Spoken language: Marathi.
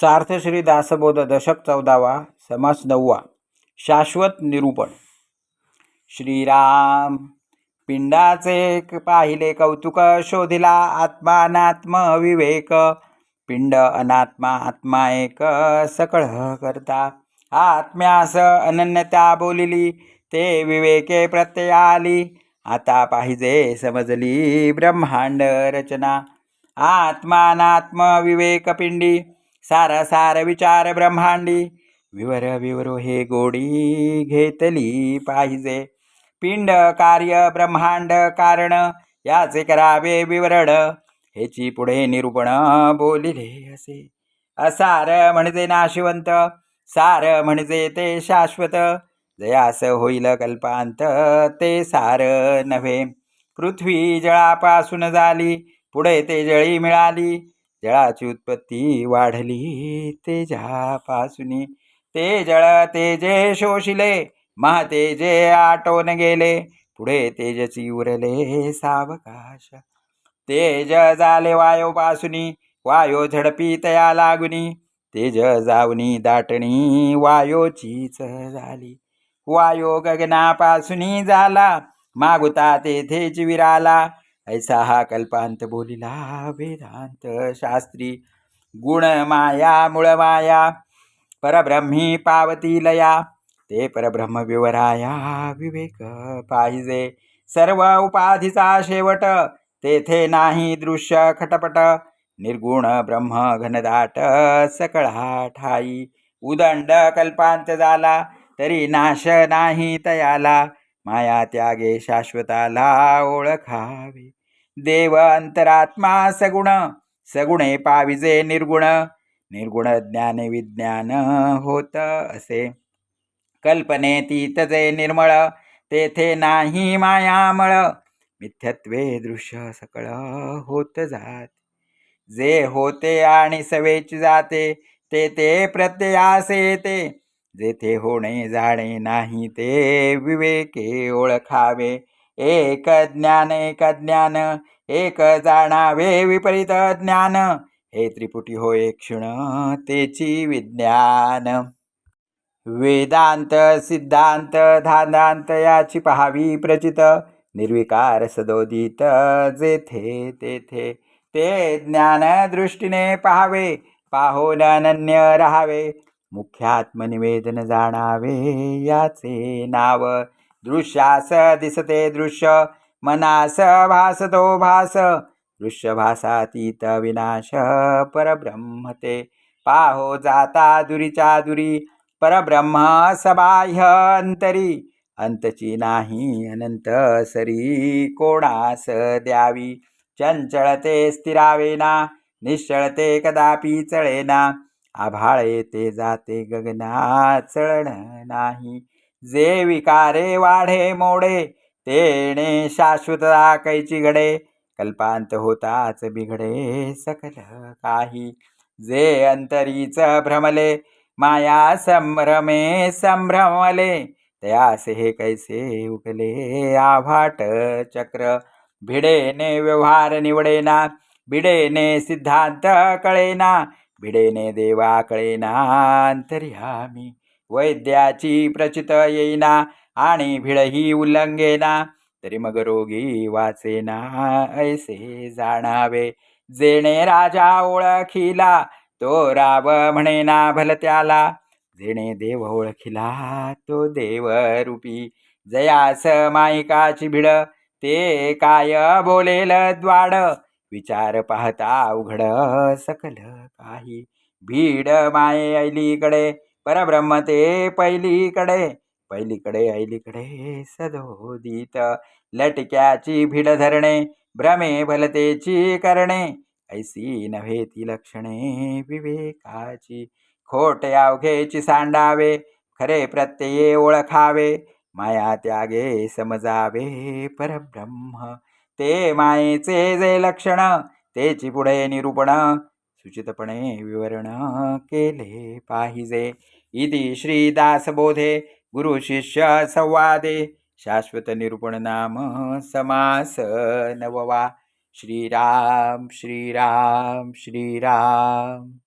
सार्थ श्री दासबोध दशक चौदावा समास नववा शाश्वत निरूपण. श्रीराम पिंडाचे पाहिले कौतुक शोधिला आत्मानात्म विवेक. पिंड अनात्मा आत्मा एक सकळ करता. आत्म्यास अनन्यता बोलिली ते विवेके प्रत्यय आली आता पाहिजे समजली ब्रह्मांड रचना. आत्मानात्म विवेक पिंडी सार सार विचार ब्रह्मांडी. विवर विवरो हे गोडी घेतली पाहिजे. पिंड कार्य ब्रह्मांड कारण याचे करावे विवरण. ह्याची पुढे निरूपण बोलिले असे. असार म्हणजे नाशिवंत सार म्हणजे ते शाश्वत. जयास होईल कल्पांत ते सार नव्हे. पृथ्वी जळापासून झाली पुढे ते जळी मिळाली. जळाची उत्पत्ती वाढली. तेजापासून ते जळ तेजे शोषिले. महातेजे आटोन गेले. पुढे तेजची उरले सावकाश. तेज झाले वायोपासुनी. वायो झडपी तया लागुनी. तेज जावनी दाटणी वायोचीच झाली. वायो गगनापासुनी झाला. मागुता तेथेच विराला. ऐसा हा कल्पांत बोलिला वेदांत शास्त्री गुण माया मूळ माया परब्रह्मी पावती लया ते परब्रह्म विवराया विवेक पाहिजे. सर्व उपाधीचा शेवट तेथे नाही दृश्य खटपट निर्गुण ब्रह्म घनदाट सकळा ठाई. उदंड कल्पांत झाला तरी नाश नाही तयाला. माया त्यागे शाश्वताला ओळखावे. देव अंतरात्मा सगुण सगुणे पाविजे निर्गुण. निर्गुण ज्ञाने विज्ञान होत असे. कल्पनेतीत जे निर्मळ तेथे नाही मायामळ मिथ्यत्वे दृश्य सकळ होत जात. जे होते आणि सवेच जाते ते ते प्रत्ययास येते. जेथे होणे जाणे नाही ते विवेके ओळखावे. एक ज्ञान एक ज्ञान एक जाणावे विपरीत ज्ञान. हे त्रिपुटी होय क्षण तेची विज्ञान. वेदांत सिद्धांत धादांत याची पहावी प्रचित. निर्विकार सदोदित जेथे तेथे. ते ज्ञान दृष्टीने पहावे पाहून अनन्य राहावे. मुख्यात्मनिवेदन जाणावे याचे नाव. दृश्यास दिसते दृश्य मनास भासतो भास. दृश्य भासातीत विनाश परब्रह्मते. पाहो जाता दुरीच्या दुरी परब्रह्म सबाह्य अंतरी अंतची नाही अनंत सरी कोणास द्यावी? चंचळते स्थिरावेना निश्चळते कदापि चळेना. आभाळ येते जाते गगना चळण नाही. जे विकारे वाढे मोडे तेणे शाश्वत राखायची घडे. कल्पांत होताच बिघडे सकल काही. जे अंतरीच भ्रमले माया संभ्रमे संभ्रमले. तयास हे कैसे उकले आभाट चक्र? भिडेने व्यवहार निवडेना भिडेने सिद्धांत कळेना. भिडेने देवा कळेना अंतर्यामी. वैद्याची प्रचित येईना आणि भिडही उल्लंघेना. तरी मग रोगी वाचेना ऐसे जाणावे. जेणे राजा ओळखिला तो राव म्हणेना भल त्याला. जेणे देव ओळखिला तो देवरूपी. जयास मायकाची भिड ते काय बोलेल द्वाड? विचार पाहता अवघड सकल काही. भीड माये ऐलीकडे परब्रह्म ते पहिलीकडे. पहिलीकडे ऐलीकडे सदोदित. लटक्याची भीड धरणे भ्रमे भलतेची करणे. ऐसी नव्हे ती लक्षणे विवेकाची. खोट अवघेची सांडावे खरे प्रत्यये ओळखावे. माया त्यागे समजावे परब्रह्म. ते मायेचे जे लक्षण तेची पुढे निरूपण. सुचितपणे विवरण केले पाहिजे. इति श्रीदासबोधे गुरुशिष्य संवादे. शाश्वत निरूपण नाम समास नववा. श्रीराम श्रीराम श्रीराम.